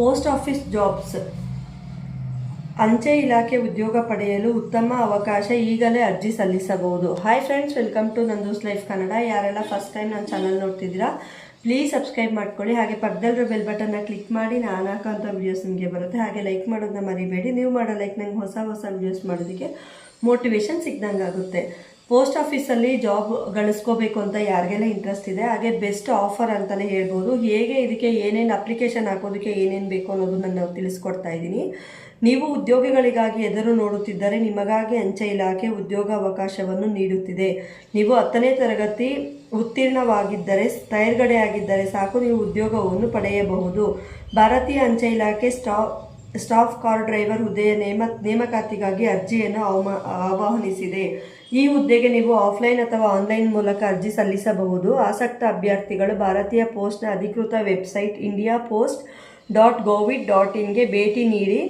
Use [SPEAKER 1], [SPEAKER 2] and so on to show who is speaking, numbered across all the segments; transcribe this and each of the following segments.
[SPEAKER 1] Post office jobs. ಅಂಚೆ ಇಲಾಖೆ ಉದ್ಯೋಗ ಪಡೆಯಲು ಉತ್ತಮ ಅವಕಾಶ ಈಗಲೇ ಅರ್ಜಿ ಸಲ್ಲಿಸಬಹುದು. Hi friends welcome to Nandu's life Kannada ಯಾರೆಲ್ಲ ಫಸ್ಟ್ ಟೈಮ್ ನನ್ನ ಚಾನಲ್ ನೋಡ್ತಿದ್ದೀರಾ ಪ್ಲೀಸ್ ಸಬ್ಸ್ಕ್ರೈಬ್ ಮಾಡ್ಕೊಳ್ಳಿ. ಹಾಗೆ ಪಕ್ಕದಲ್ಲಿರೋ ಬೆಲ್ ಬಟನ್ನ ಕ್ಲಿಕ್ ಮಾಡಿ, ನಾನು ಹಾಕೋಂಥ ವೀಡಿಯೋಸ್ ನಿಮಗೆ ಬರುತ್ತೆ. ಹಾಗೆ ಲೈಕ್ ಮಾಡೋದನ್ನ ಮರಿಬೇಡಿ. ನೀವು ಮಾಡೋ ಲೈಕ್ ನಂಗೆ ಹೊಸ ಹೊಸ ವೀಡಿಯೋಸ್ ಮಾಡೋದಕ್ಕೆ ಮೋಟಿವೇಶನ್ ಸಿಗ್ದಂಗೆ ಆಗುತ್ತೆ ಪೋಸ್ಟ್ ಆಫೀಸಲ್ಲಿ ಜಾಬ್ ಗಳಿಸ್ಕೋಬೇಕು ಅಂತ ಯಾರಿಗೆಲ್ಲ ಇಂಟ್ರೆಸ್ಟ್ ಇದೆ, ಹಾಗೆ ಬೆಸ್ಟ್ ಆಫರ್ ಅಂತಲೇ ಹೇಳ್ಬೋದು. ಹೇಗೆ ಇದಕ್ಕೆ ಏನೇನು ಅಪ್ಲಿಕೇಶನ್ ಹಾಕೋದಕ್ಕೆ ಏನೇನು ಬೇಕು ಅನ್ನೋದನ್ನ ನಾವು ತಿಳಿಸ್ಕೊಡ್ತಾ ಇದ್ದೀನಿ. ನೀವು ಉದ್ಯೋಗಿಗಳಿಗಾಗಿ ಎದುರು ನೋಡುತ್ತಿದ್ದರೆ ನಿಮಗಾಗಿ ಅಂಚೆ ಇಲಾಖೆ ಉದ್ಯೋಗ ಅವಕಾಶವನ್ನು ನೀಡುತ್ತಿದೆ. ನೀವು ಹತ್ತನೇ ತರಗತಿ ಉತ್ತೀರ್ಣವಾಗಿದ್ದರೆ ತೇರ್ಗಡೆ ಆಗಿದ್ದರೆ ಸಾಕು, ನೀವು ಉದ್ಯೋಗವನ್ನು ಪಡೆಯಬಹುದು. ಭಾರತೀಯ ಅಂಚೆ ಇಲಾಖೆ ಸ್ಟಾಫ್ ಸ್ಟಾಫ್ ಕಾರ್ ಡ್ರೈವರ್ ಹುದ್ದೆಯ ನೇಮ, ನೇಮಕಾತಿಗಾಗಿ ಅರ್ಜಿಯನ್ನು ಆಹ್ವಾನಿಸಿದೆ ಈ ಹುದ್ದೆಗೆ ನೀವು ಆಫ್ಲೈನ್ ಅಥವಾ ಆನ್ಲೈನ್ ಮೂಲಕ ಅರ್ಜಿ ಸಲ್ಲಿಸಬಹುದು. ಆಸಕ್ತ ಅಭ್ಯರ್ಥಿಗಳು ಭಾರತೀಯ ಪೋಸ್ಟ್ನ ಅಧಿಕೃತ website India post dot gov dot ಇನ್ಗೆ ಭೇಟಿ ನೀಡಿ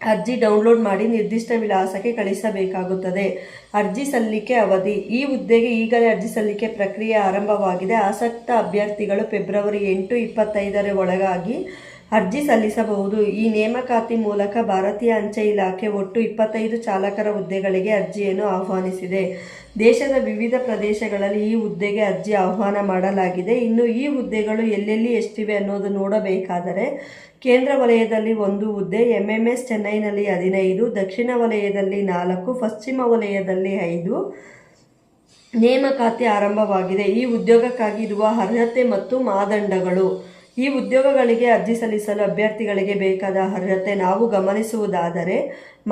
[SPEAKER 1] ಅರ್ಜಿ ಡೌನ್ಲೋಡ್ ಮಾಡಿ ನಿರ್ದಿಷ್ಟ ವಿಳಾಸಕ್ಕೆ ಕಳಿಸಬೇಕಾಗುತ್ತದೆ. ಅರ್ಜಿ ಸಲ್ಲಿಕೆ ಅವಧಿ. ಈ ಹುದ್ದೆಗೆ ಈಗಲೇ ಅರ್ಜಿ ಸಲ್ಲಿಕೆ ಪ್ರಕ್ರಿಯೆ ಆರಂಭವಾಗಿದೆ. ಆಸಕ್ತ ಅಭ್ಯರ್ಥಿಗಳು ಫೆಬ್ರವರಿ ಎಂಟು ಇಪ್ಪತ್ತೈದರ ಒಳಗಾಗಿ ಅರ್ಜಿ ಸಲ್ಲಿಸಬಹುದು. ಈ ನೇಮಕಾತಿ ಮೂಲಕ ಭಾರತೀಯ ಅಂಚೆ ಇಲಾಖೆ ಒಟ್ಟು ಇಪ್ಪತ್ತೈದು ಚಾಲಕರ ಹುದ್ದೆಗಳಿಗೆ ಅರ್ಜಿಯನ್ನು ಆಹ್ವಾನಿಸಿದೆ. ದೇಶದ ವಿವಿಧ ಪ್ರದೇಶಗಳಲ್ಲಿ ಈ ಹುದ್ದೆಗೆ ಅರ್ಜಿ ಆಹ್ವಾನ ಮಾಡಲಾಗಿದೆ. ಇನ್ನು ಈ ಹುದ್ದೆಗಳು ಎಲ್ಲೆಲ್ಲಿ ಎಷ್ಟಿವೆ ಅನ್ನೋದು ನೋಡಬೇಕಾದರೆ, ಕೇಂದ್ರ ವಲಯದಲ್ಲಿ ಒಂದು ಹುದ್ದೆ ಎಂಎಂಎಸ್ ಚೆನ್ನೈನಲ್ಲಿ ಹದಿನೈದು, ದಕ್ಷಿಣ ವಲಯದಲ್ಲಿ ನಾಲ್ಕು, ಪಶ್ಚಿಮ ವಲಯದಲ್ಲಿ ಐದು ನೇಮಕಾತಿ ಆರಂಭವಾಗಿದೆ. ಈ ಉದ್ಯೋಗಕ್ಕಾಗಿ ಇರುವ ಅರ್ಹತೆ ಮತ್ತು ಮಾನದಂಡಗಳು. ಈ ಉದ್ಯೋಗಗಳಿಗೆ ಅರ್ಜಿ ಸಲ್ಲಿಸಲು ಅಭ್ಯರ್ಥಿಗಳಿಗೆ ಬೇಕಾದ ಅರ್ಹತೆ ನಾವು ಗಮನಿಸುವುದಾದರೆ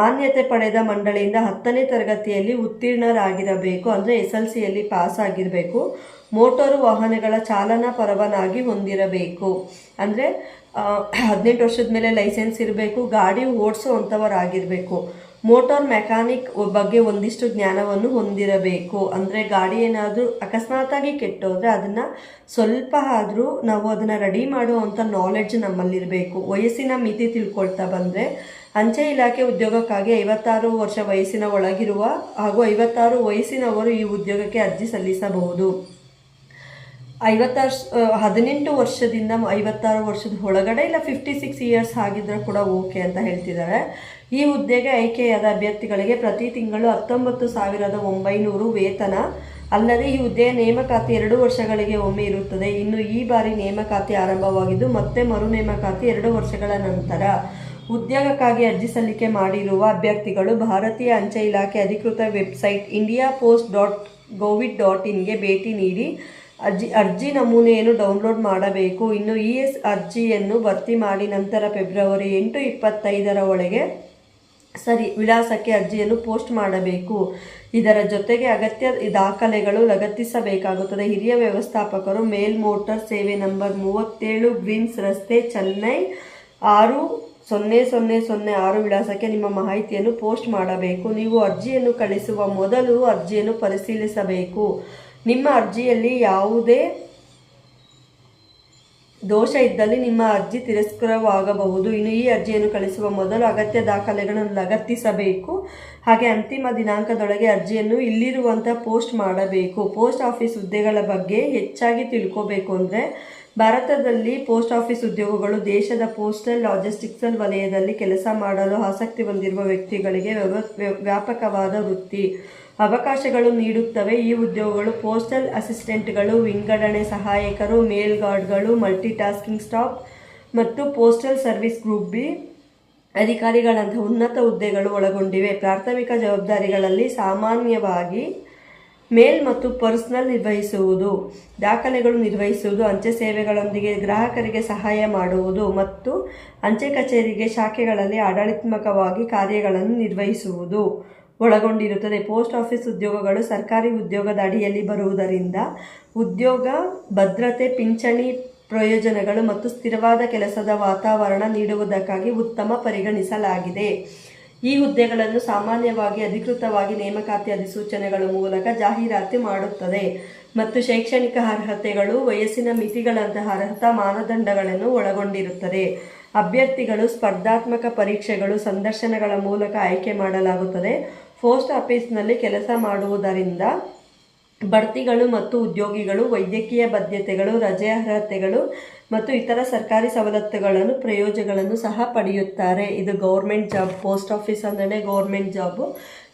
[SPEAKER 1] ಮಾನ್ಯತೆ ಪಡೆದ ಮಂಡಳಿಯಿಂದ ಹತ್ತನೇ ತರಗತಿಯಲ್ಲಿ ಉತ್ತೀರ್ಣರಾಗಿರಬೇಕು, ಅಂದರೆ ಎಸ್ ಎಲ್ ಸಿಯಲ್ಲಿ ಪಾಸ್ ಆಗಿರಬೇಕು ಮೋಟಾರು ವಾಹನಗಳ ಚಾಲನಾ ಪರವಾನಗಿ ಹೊಂದಿರಬೇಕು. ಅಂದರೆ ಹದಿನೆಂಟು ವರ್ಷದ ಮೇಲೆ ಲೈಸೆನ್ಸ್ ಇರಬೇಕು, ಗಾಡಿ ಓಡಿಸೋವಂಥವರಾಗಿರಬೇಕು ಮೋಟಾರ್ ಮೆಕ್ಯಾನಿಕ್ ಬಗ್ಗೆ ಒಂದಿಷ್ಟು ಜ್ಞಾನವನ್ನು ಹೊಂದಿರಬೇಕು. ಅಂದರೆ ಗಾಡಿ ಏನಾದರೂ ಅಕಸ್ಮಾತಾಗಿ ಕೆಟ್ಟೋದ್ರೆ ಅದನ್ನು ಸ್ವಲ್ಪ ಆದರೂ ನಾವು ಅದನ್ನು ರೆಡಿ ಮಾಡುವಂಥ ನಾಲೆಡ್ಜ್ ನಮ್ಮಲ್ಲಿರಬೇಕು. ವಯಸ್ಸಿನ ಮಿತಿ ತಿಳ್ಕೊಳ್ತಾ ಬಂದರೆ ಅಂಚೆ ಇಲಾಖೆ ಉದ್ಯೋಗಕ್ಕಾಗಿ ಐವತ್ತಾರು ವರ್ಷ ವಯಸ್ಸಿನ ಒಳಗಿರುವ ಹಾಗೂ ಐವತ್ತಾರು ವಯಸ್ಸಿನವರು ಈ ಉದ್ಯೋಗಕ್ಕೆ ಅರ್ಜಿ ಸಲ್ಲಿಸಬಹುದು. ಐವತ್ತಾರು ಹದಿನೆಂಟು ವರ್ಷದಿಂದ ಐವತ್ತಾರು ವರ್ಷದ ಒಳಗಡೆ ಇಲ್ಲ ಫಿಫ್ಟಿ ಸಿಕ್ಸ್ ಇಯರ್ಸ್ ಆಗಿದ್ದರೆ ಕೂಡ ಓಕೆ ಅಂತ ಹೇಳ್ತಿದ್ದಾರೆ. ಈ ಹುದ್ದೆಗೆ ಆಯ್ಕೆಯಾದ ಅಭ್ಯರ್ಥಿಗಳಿಗೆ ಪ್ರತಿ ತಿಂಗಳು ಹತ್ತೊಂಬತ್ತು ಸಾವಿರದ ಒಂಬೈನೂರು ವೇತನ. ಅಲ್ಲದೆ ಈ ಹುದ್ದೆಯ ನೇಮಕಾತಿ ಎರಡು ವರ್ಷಗಳಿಗೆ ಒಮ್ಮೆ ಇರುತ್ತದೆ. ಇನ್ನು ಈ ಬಾರಿ ನೇಮಕಾತಿ ಆರಂಭವಾಗಿದ್ದು ಮತ್ತೆ ಮರು ನೇಮಕಾತಿ ಎರಡು ವರ್ಷಗಳ ನಂತರ. ಉದ್ಯೋಗಕ್ಕಾಗಿ ಅರ್ಜಿ ಸಲ್ಲಿಕೆ ಮಾಡಿರುವ ಅಭ್ಯರ್ಥಿಗಳು ಭಾರತೀಯ ಅಂಚೆ ಇಲಾಖೆ ಅಧಿಕೃತ website India post dot gov dot ಇನ್ಗೆ ಭೇಟಿ ನೀಡಿ ಅರ್ಜಿ ಅರ್ಜಿ ನಮೂನೆಯನ್ನು ಡೌನ್ಲೋಡ್ ಮಾಡಬೇಕು. ಇನ್ನು ಇ ಎಸ್ ಅರ್ಜಿಯನ್ನು ಭರ್ತಿ ಮಾಡಿ ನಂತರ ಫೆಬ್ರವರಿ ಎಂಟು ಇಪ್ಪತ್ತೈದರ ಒಳಗೆ ಸರಿ, ವಿಳಾಸಕ್ಕೆ ಅರ್ಜಿಯನ್ನು ಪೋಸ್ಟ್ ಮಾಡಬೇಕು. ಇದರ ಜೊತೆಗೆ ಅಗತ್ಯ ದಾಖಲೆಗಳು ಲಗತ್ತಿಸಬೇಕಾಗುತ್ತದೆ. ಹಿರಿಯ ವ್ಯವಸ್ಥಾಪಕರು ಮೇಲ್ ಮೋಟಾರ್ ಸೇವೆ ನಂಬರ್ ಮೂವತ್ತೇಳು ಗ್ರೀನ್ಸ್ ರಸ್ತೆ, ಚೆನ್ನೈ ಆರು ಸೊನ್ನೆ ಸೊನ್ನೆ ಸೊನ್ನೆ ಆರು ವಿಳಾಸಕ್ಕೆ ನಿಮ್ಮ ಮಾಹಿತಿಯನ್ನು ಪೋಸ್ಟ್ ಮಾಡಬೇಕು. ನೀವು ಅರ್ಜಿಯನ್ನು ಕಳಿಸುವ ಮೊದಲು ಅರ್ಜಿಯನ್ನು ಪರಿಶೀಲಿಸಬೇಕು. ನಿಮ್ಮ ಅರ್ಜಿಯಲ್ಲಿ ಯಾವುದೇ ದೋಷ ಇದ್ದಲ್ಲಿ ನಿಮ್ಮ ಅರ್ಜಿ ತಿರಸ್ಕರವಾಗಬಹುದು ಇನ್ನು ಈ ಅರ್ಜಿಯನ್ನು ಕಳಿಸುವ ಮೊದಲು ಅಗತ್ಯ ದಾಖಲೆಗಳನ್ನು ಲಗತ್ತಿಸಬೇಕು. ಹಾಗೆ ಅಂತಿಮ ದಿನಾಂಕದೊಳಗೆ ಅರ್ಜಿಯನ್ನು ಇಲ್ಲಿರುವಂಥ ಪೋಸ್ಟ್ ಮಾಡಬೇಕು. ಪೋಸ್ಟ್ ಆಫೀಸ್ ಹುದ್ದೆಗಳ ಬಗ್ಗೆ ಹೆಚ್ಚಾಗಿ ತಿಳ್ಕೋಬೇಕು ಅಂದರೆ, ಭಾರತದಲ್ಲಿ ಪೋಸ್ಟ್ ಆಫೀಸ್ ಉದ್ಯೋಗಗಳು ದೇಶದ ಪೋಸ್ಟಲ್ ಲಾಜಿಸ್ಟಿಕ್ಸಲ್ ವಲಯದಲ್ಲಿ ಕೆಲಸ ಮಾಡಲು ಆಸಕ್ತಿ ಹೊಂದಿರುವ ವ್ಯಕ್ತಿಗಳಿಗೆ ವ್ಯಾಪಕವಾದ ವೃತ್ತಿ. ಅವಕಾಶಗಳು ನೀಡುತ್ತವೆ. ಈ ಉದ್ಯೋಗಗಳು ಪೋಸ್ಟಲ್ ಅಸಿಸ್ಟೆಂಟ್ಗಳು, ವಿಂಗಡಣೆ ಸಹಾಯಕರು, ಮೇಲ್ ಗಾರ್ಡ್ಗಳು, ಮಲ್ಟಿಟಾಸ್ಕಿಂಗ್ ಸ್ಟಾಫ್ ಮತ್ತು ಪೋಸ್ಟಲ್ ಸರ್ವಿಸ್ ಗ್ರೂಪ್ ಬಿ ಅಧಿಕಾರಿಗಳಂತಹ ಉನ್ನತ ಹುದ್ದೆಗಳು ಒಳಗೊಂಡಿವೆ. ಪ್ರಾಥಮಿಕ ಜವಾಬ್ದಾರಿಗಳಲ್ಲಿ ಸಾಮಾನ್ಯವಾಗಿ ಮೇಲ್ ಮತ್ತು ಪರ್ಸನಲ್ ನಿರ್ವಹಿಸುವುದು, ದಾಖಲೆಗಳು ನಿರ್ವಹಿಸುವುದು, ಅಂಚೆ ಸೇವೆಗಳೊಂದಿಗೆ ಗ್ರಾಹಕರಿಗೆ ಸಹಾಯ ಮಾಡುವುದು ಮತ್ತು ಅಂಚೆ ಕಚೇರಿಗೆ, ಶಾಖೆಗಳಲ್ಲಿ ಆಡಳಿತಾತ್ಮಕವಾಗಿ ಕಾರ್ಯಗಳನ್ನು ನಿರ್ವಹಿಸುವುದು. ಒಳಗೊಂಡಿರುತ್ತದೆ. ಪೋಸ್ಟ್ ಆಫೀಸ್ ಉದ್ಯೋಗಗಳು ಸರ್ಕಾರಿ ಉದ್ಯೋಗದ ಅಡಿಯಲ್ಲಿ ಬರುವುದರಿಂದ ಉದ್ಯೋಗ ಭದ್ರತೆ, ಪಿಂಚಣಿ ಪ್ರಯೋಜನಗಳು ಮತ್ತು ಸ್ಥಿರವಾದ ಕೆಲಸದ ವಾತಾವರಣ ನೀಡುವುದಕ್ಕಾಗಿ ಉತ್ತಮ ಪರಿಗಣಿಸಲಾಗಿದೆ. ಈ ಹುದ್ದೆಗಳನ್ನು ಸಾಮಾನ್ಯವಾಗಿ ಅಧಿಕೃತವಾಗಿ ನೇಮಕಾತಿ ಅಧಿಸೂಚನೆಗಳ ಮೂಲಕ ಜಾಹೀರಾತು ಮಾಡುತ್ತದೆ ಮತ್ತು ಶೈಕ್ಷಣಿಕ ಅರ್ಹತೆಗಳು, ವಯಸ್ಸಿನ ಮಿತಿಗಳಂತಹ ಅರ್ಹತಾ ಮಾನದಂಡಗಳನ್ನು ಒಳಗೊಂಡಿರುತ್ತದೆ. ಅಭ್ಯರ್ಥಿಗಳು ಸ್ಪರ್ಧಾತ್ಮಕ ಪರೀಕ್ಷೆಗಳು ಸಂದರ್ಶನಗಳ ಮೂಲಕ ಆಯ್ಕೆ ಮಾಡಲಾಗುತ್ತದೆ. ಪೋಸ್ಟ್ ಆಫೀಸ್ನಲ್ಲಿ ಕೆಲಸ ಮಾಡುವುದರಿಂದ ಬಡ್ತಿಗಳು ಮತ್ತು ಉದ್ಯೋಗಿಗಳು, ವೈದ್ಯಕೀಯ ಬದ್ಧತೆಗಳು, ರಜೆ ಅರ್ಹತೆಗಳು ಮತ್ತು ಇತರ ಸರ್ಕಾರಿ ಸವಲತ್ತುಗಳನ್ನು ಪ್ರಯೋಜನಗಳನ್ನು ಸಹ ಪಡೆಯುತ್ತಾರೆ. ಇದು ಗೌರ್ಮೆಂಟ್ ಜಾಬ್, ಪೋಸ್ಟ್ ಆಫೀಸ್ ಅಂದರೆ ಗೌರ್ಮೆಂಟ್ ಜಾಬು.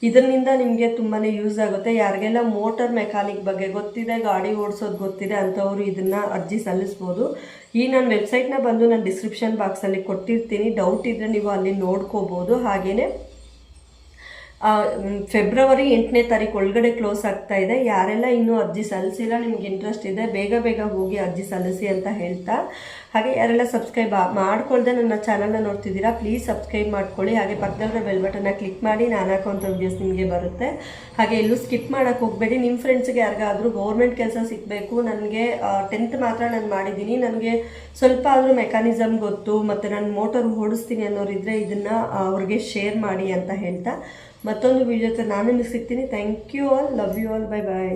[SPEAKER 1] ಇದರಿಂದ ನಿಮಗೆ ತುಂಬಾ ಯೂಸ್ ಆಗುತ್ತೆ. ಯಾರಿಗೆಲ್ಲ ಮೋಟರ್ ಮೆಕ್ಯಾನಿಕ್ ಬಗ್ಗೆ ಗೊತ್ತಿದೆ, ಗಾಡಿ ಓಡಿಸೋದು ಗೊತ್ತಿದೆ ಅಂಥವ್ರು ಇದನ್ನು ಅರ್ಜಿ ಸಲ್ಲಿಸ್ಬೋದು. ಈ ನನ್ನ ವೆಬ್ಸೈಟ್ನ ಬಂದು ನಾನು ಡಿಸ್ಕ್ರಿಪ್ಷನ್ ಬಾಕ್ಸಲ್ಲಿ ಕೊಟ್ಟಿರ್ತೀನಿ. ಡೌಟ್ ಇದ್ದರೆ ನೀವು ಅಲ್ಲಿ ನೋಡ್ಕೋಬೋದು. ಹಾಗೆಯೇ ಫೆಬ್ರವರಿ ಎಂಟನೇ ತಾರೀಕು ಒಳಗಡೆ ಕ್ಲೋಸ್ ಆಗ್ತಾ ಇದೆ. ಯಾರೆಲ್ಲ ಇನ್ನೂ ಅರ್ಜಿ ಸಲ್ಲಿಸಿಲ್ಲ, ನಿಮ್ಗೆ ಇಂಟ್ರೆಸ್ಟ್ ಇದೆ, ಬೇಗ ಬೇಗ ಹೋಗಿ ಅರ್ಜಿ ಸಲ್ಲಿಸಿ ಅಂತ ಹೇಳ್ತಾ ಹಾಗೆ ಯಾರೆಲ್ಲ ಸಬ್ಸ್ಕ್ರೈಬ್ ಮಾಡ್ಕೊಳ್ದೆ ನನ್ನ ಚಾನಲ್ನ ನೋಡ್ತಿದ್ದೀರಾ ಪ್ಲೀಸ್ ಸಬ್ಸ್ಕ್ರೈಬ್ ಮಾಡ್ಕೊಳ್ಳಿ. ಹಾಗೆ ಪಕ್ಕದಲ್ಲಿರೋ ಬೆಲ್ ಬಟನ್ನ ಕ್ಲಿಕ್ ಮಾಡಿ, ನಾನು ಹಾಕೋಂಥ ವಿಡಿಯೋಸ್ ನಿಮಗೆ ಬರುತ್ತೆ. ಹಾಗೆ ಎಲ್ಲೂ ಸ್ಕಿಪ್ ಮಾಡೋಕ್ಕೆ ಹೋಗಬೇಡಿ. ನಿಮ್ಮ ಫ್ರೆಂಡ್ಸ್ಗೆ ಯಾರಿಗಾದರೂ ಗೌರ್ಮೆಂಟ್ ಕೆಲಸ ಸಿಗಬೇಕು, ನನಗೆ ಟೆಂತ್ ಮಾತ್ರ ನಾನು ಮಾಡಿದ್ದೀನಿ. ನನಗೆ ಸ್ವಲ್ಪ ಆದರೂ ಮೆಕ್ಯಾನಿಸಮ್ ಗೊತ್ತು, ಮತ್ತು ನಾನು ಮೋಟರ್ ಓಡಿಸ್ತೀನಿ ಅನ್ನೋರಿದ್ರೆ ಇದನ್ನು ಅವ್ರಿಗೆ ಶೇರ್ ಮಾಡಿ ಅಂತ ಹೇಳ್ತಾ ಮತ್ತೊಂದು ವಿಡಿಯೋ ನಾನು ನಿಮಗೆ ಸಿಗ್ತೀನಿ. Thank you all love you all bye bye